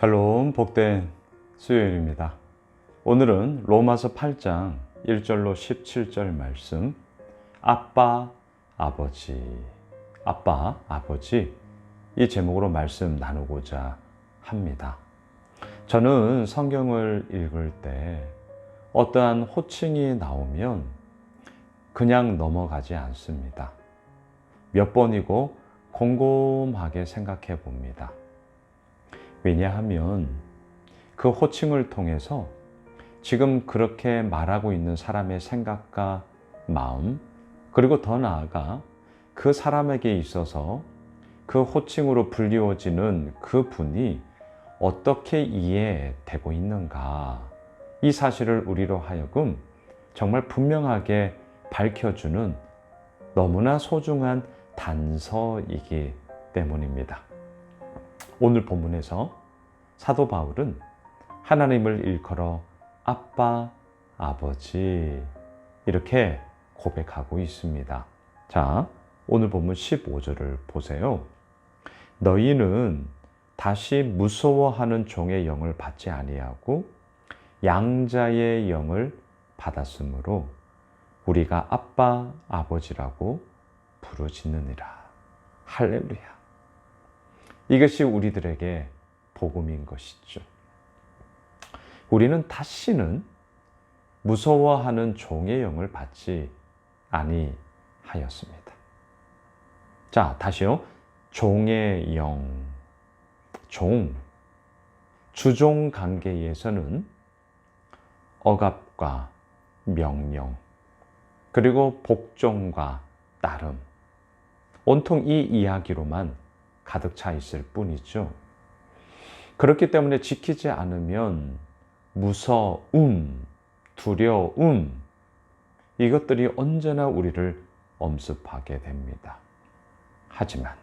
샬롬 복된 수요일입니다. 오늘은 로마서 8장 1절로 17절 말씀 아빠 아버지 아빠 아버지 이 제목으로 말씀 나누고자 합니다. 저는 성경을 읽을 때 어떠한 호칭이 나오면 그냥 넘어가지 않습니다. 몇 번이고 곰곰하게 생각해 봅니다. 왜냐하면 그 호칭을 통해서 지금 그렇게 말하고 있는 사람의 생각과 마음, 그리고 더 나아가 그 사람에게 있어서 그 호칭으로 불리워지는 그 분이 어떻게 이해되고 있는가. 이 사실을 우리로 하여금 정말 분명하게 밝혀주는 너무나 소중한 단서이기 때문입니다. 오늘 본문에서 사도 바울은 하나님을 일컬어 아빠, 아버지 이렇게 고백하고 있습니다. 자, 오늘 본문 15절을 보세요. 너희는 다시 무서워하는 종의 영을 받지 아니하고 양자의 영을 받았으므로 우리가 아빠, 아버지라고 부르짖느니라. 할렐루야. 이것이 우리들에게 복음인 것이죠. 우리는 다시는 무서워하는 종의 영을 받지 아니하였습니다. 자, 다시요. 종의 영. 종. 주종 관계에서는 억압과 명령, 그리고 복종과 따름. 온통 이 이야기로만 가득 차 있을 뿐이죠. 그렇기 때문에 지키지 않으면 무서움, 두려움, 이것들이 언제나 우리를 엄습하게 됩니다. 하지만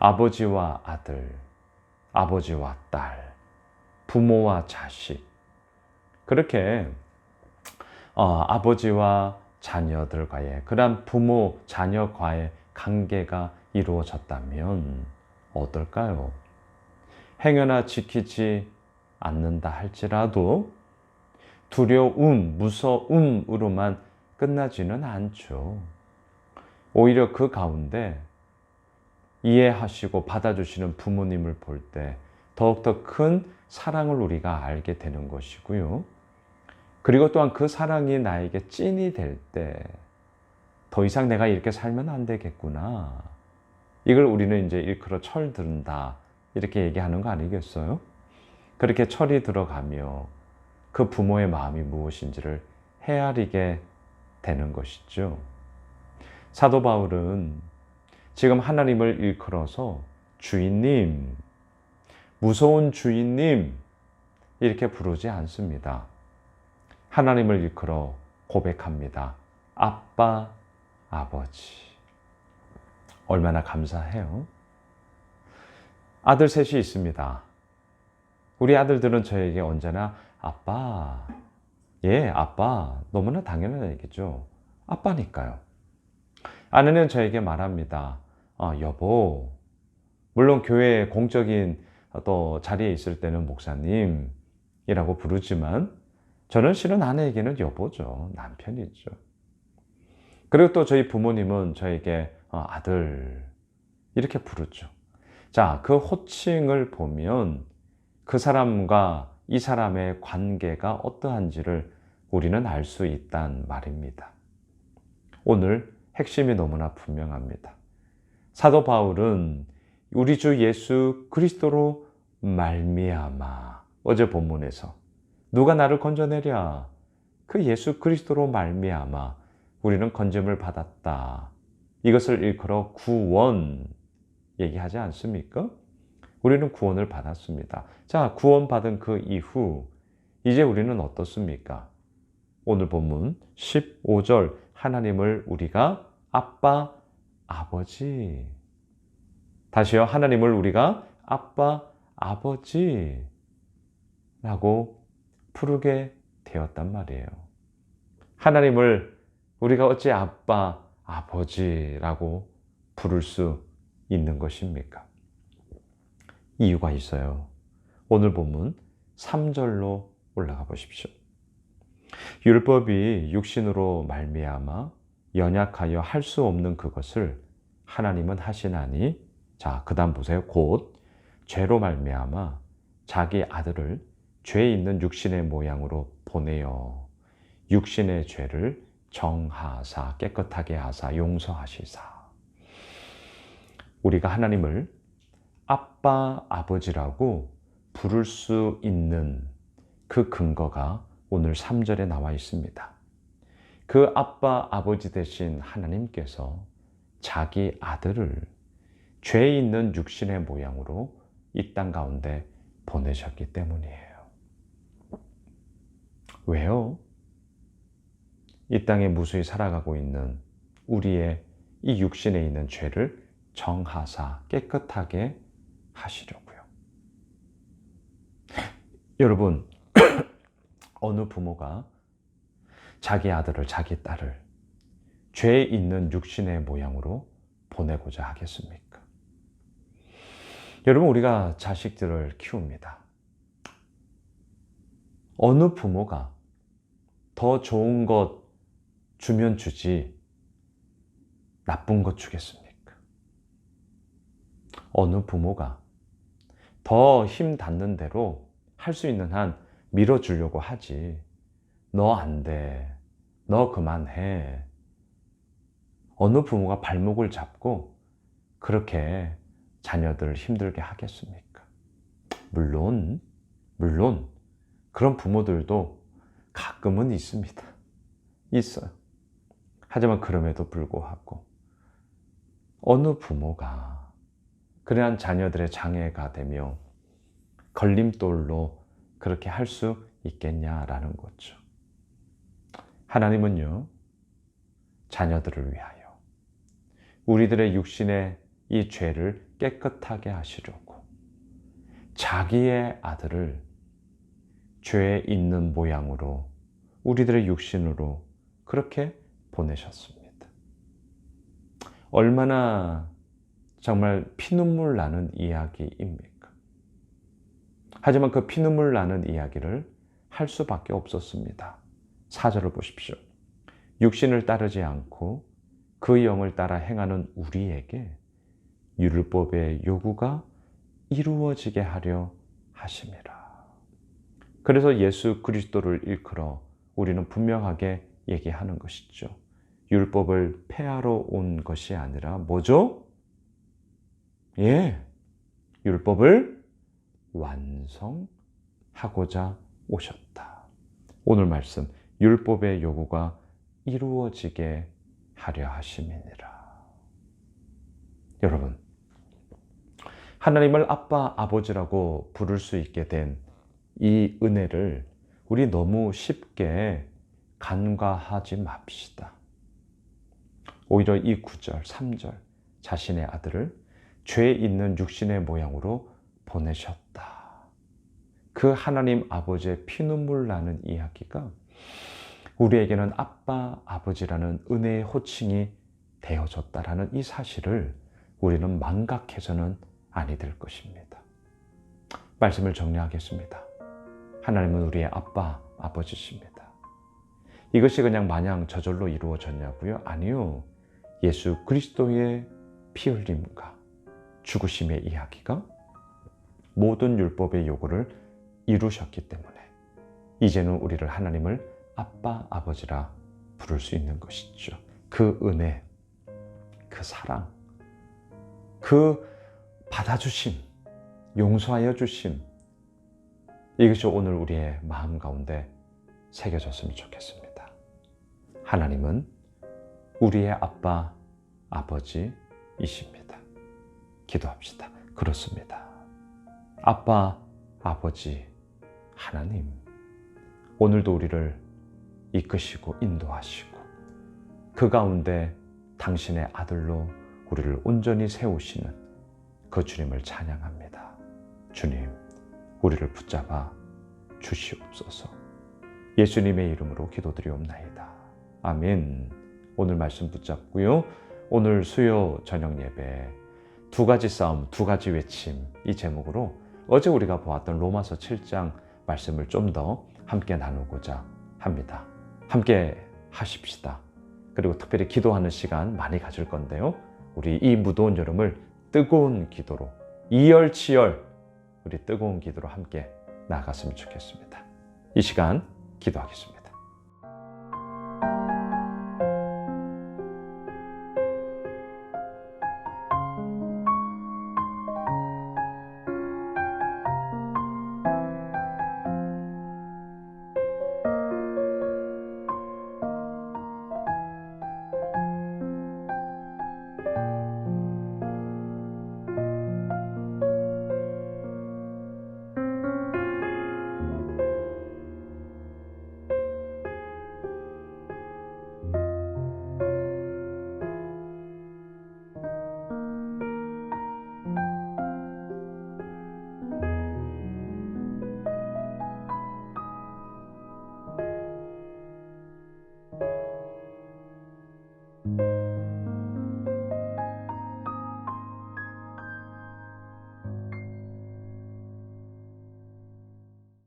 아버지와 아들, 아버지와 딸, 부모와 자식, 그렇게 어, 아버지와 자녀들과의 그런 부모 자녀과의 관계가 이루어졌다면 어떨까요? 행여나 지키지 않는다 할지라도 두려움, 무서움으로만 끝나지는 않죠. 오히려 그 가운데 이해하시고 받아주시는 부모님을 볼 때 더욱더 큰 사랑을 우리가 알게 되는 것이고요. 그리고 또한 그 사랑이 나에게 찐이 될 때 더 이상 내가 이렇게 살면 안 되겠구나. 이걸 우리는 이제 일컬어 철 든다. 이렇게 얘기하는 거 아니겠어요? 그렇게 철이 들어가며 그 부모의 마음이 무엇인지를 헤아리게 되는 것이죠. 사도 바울은 지금 하나님을 일컬어서 주인님, 무서운 주인님, 이렇게 부르지 않습니다. 하나님을 일컬어 고백합니다. 아빠, 아버지. 얼마나 감사해요. 아들 셋이 있습니다. 우리 아들들은 저에게 언제나 아빠, 예, 아빠, 너무나 당연한 얘기죠. 아빠니까요. 아내는 저에게 말합니다. 어, 여보, 물론 교회 공적인 또 자리에 있을 때는 목사님이라고 부르지만 저는 실은 아내에게는 여보죠. 남편이죠. 그리고 또 저희 부모님은 저에게 어, 아들 이렇게 부르죠. 자, 그 호칭을 보면 그 사람과 이 사람의 관계가 어떠한지를 우리는 알 수 있단 말입니다. 오늘 핵심이 너무나 분명합니다. 사도 바울은 우리 주 예수 그리스도로 말미암아 어제 본문에서 누가 나를 건져내랴 그 예수 그리스도로 말미암아 우리는 건짐을 받았다. 이것을 일컬어 구원 얘기하지 않습니까? 우리는 구원을 받았습니다. 자, 구원받은 그 이후 이제 우리는 어떻습니까? 오늘 본문 15절 하나님을 우리가 아빠, 아버지. 다시요. 하나님을 우리가 아빠, 아버지 라고 부르게 되었단 말이에요. 하나님을 우리가 어찌 아빠, 아버지라고 부를 수 있는 것입니까? 이유가 있어요. 오늘 본문 3절로 올라가 보십시오. 율법이 육신으로 말미암아 연약하여 할 수 없는 그것을 하나님은 하시나니 자, 그다음 보세요. 곧 죄로 말미암아 자기 아들을 죄 있는 육신의 모양으로 보내어 육신의 죄를 정하사 깨끗하게 하사 용서하시사 우리가 하나님을 아빠 아버지라고 부를 수 있는 그 근거가 오늘 3절에 나와 있습니다. 그 아빠 아버지 되신 하나님께서 자기 아들을 죄 있는 육신의 모양으로 이 땅 가운데 보내셨기 때문이에요. 왜요? 이 땅에 무수히 살아가고 있는 우리의 이 육신에 있는 죄를 정하사 깨끗하게 하시려고요. 여러분, 어느 부모가 자기 아들을, 자기 딸을 죄 있는 육신의 모양으로 보내고자 하겠습니까? 여러분, 우리가 자식들을 키웁니다. 어느 부모가 더 좋은 것 주면 주지 나쁜 것 주겠습니까? 어느 부모가 더 힘 닿는 대로 할 수 있는 한 밀어주려고 하지. 너 안 돼. 너 그만해. 어느 부모가 발목을 잡고 그렇게 자녀들을 힘들게 하겠습니까? 물론, 물론, 그런 부모들도 가끔은 있습니다. 있어요. 하지만 그럼에도 불구하고, 어느 부모가 그러한 자녀들의 장애가 되며 걸림돌로 그렇게 할 수 있겠냐라는 거죠. 하나님은요, 자녀들을 위하여 우리들의 육신의 이 죄를 깨끗하게 하시려고 자기의 아들을 죄에 있는 모양으로 우리들의 육신으로 그렇게 보내셨습니다. 얼마나 정말 피눈물 나는 이야기입니까? 하지만 그 피눈물 나는 이야기를 할 수밖에 없었습니다. 사절을 보십시오. 육신을 따르지 않고 그 영을 따라 행하는 우리에게 율법의 요구가 이루어지게 하려 하심이라. 그래서 예수 그리스도를 일컬어 우리는 분명하게 얘기하는 것이죠. 율법을 폐하러 온 것이 아니라 뭐죠? 예. 율법을 완성하고자 오셨다. 오늘 말씀 율법의 요구가 이루어지게 하려 하심이니라. 여러분, 하나님을 아빠, 아버지라고 부를 수 있게 된 이 은혜를 우리 너무 쉽게 간과하지 맙시다. 오히려 이 9절, 3절, 자신의 아들을 죄 있는 육신의 모양으로 보내셨다. 그 하나님 아버지의 피눈물 나는 이야기가 우리에게는 아빠, 아버지라는 은혜의 호칭이 되어졌다라는 이 사실을 우리는 망각해서는 아니 될 것입니다. 말씀을 정리하겠습니다. 하나님은 우리의 아빠, 아버지십니다. 이것이 그냥 마냥 저절로 이루어졌냐고요? 아니요. 예수 그리스도의 피 흘림과 죽으심의 이야기가 모든 율법의 요구를 이루셨기 때문에 이제는 우리를 하나님을 아빠, 아버지라 부를 수 있는 것이죠. 그 은혜, 그 사랑, 그 받아주심, 용서하여 주심, 이것이 오늘 우리의 마음 가운데 새겨졌으면 좋겠습니다. 하나님은 우리의 아빠, 아버지이십니다. 기도합시다. 그렇습니다. 아빠, 아버지, 하나님, 오늘도 우리를 이끄시고 인도하시고 그 가운데 당신의 아들로 우리를 온전히 세우시는 그 주님을 찬양합니다. 주님, 우리를 붙잡아 주시옵소서. 예수님의 이름으로 기도드리옵나이다. 아멘. 오늘 말씀 붙잡고요. 오늘 수요 저녁 예배 두 가지 싸움, 두 가지 외침 이 제목으로 어제 우리가 보았던 로마서 7장 말씀을 좀 더 함께 나누고자 합니다. 함께 하십시다. 그리고 특별히 기도하는 시간 많이 가질 건데요. 우리 이 무더운 여름을 뜨거운 기도로 이열치열 우리 뜨거운 기도로 함께 나아갔으면 좋겠습니다. 이 시간 기도하겠습니다.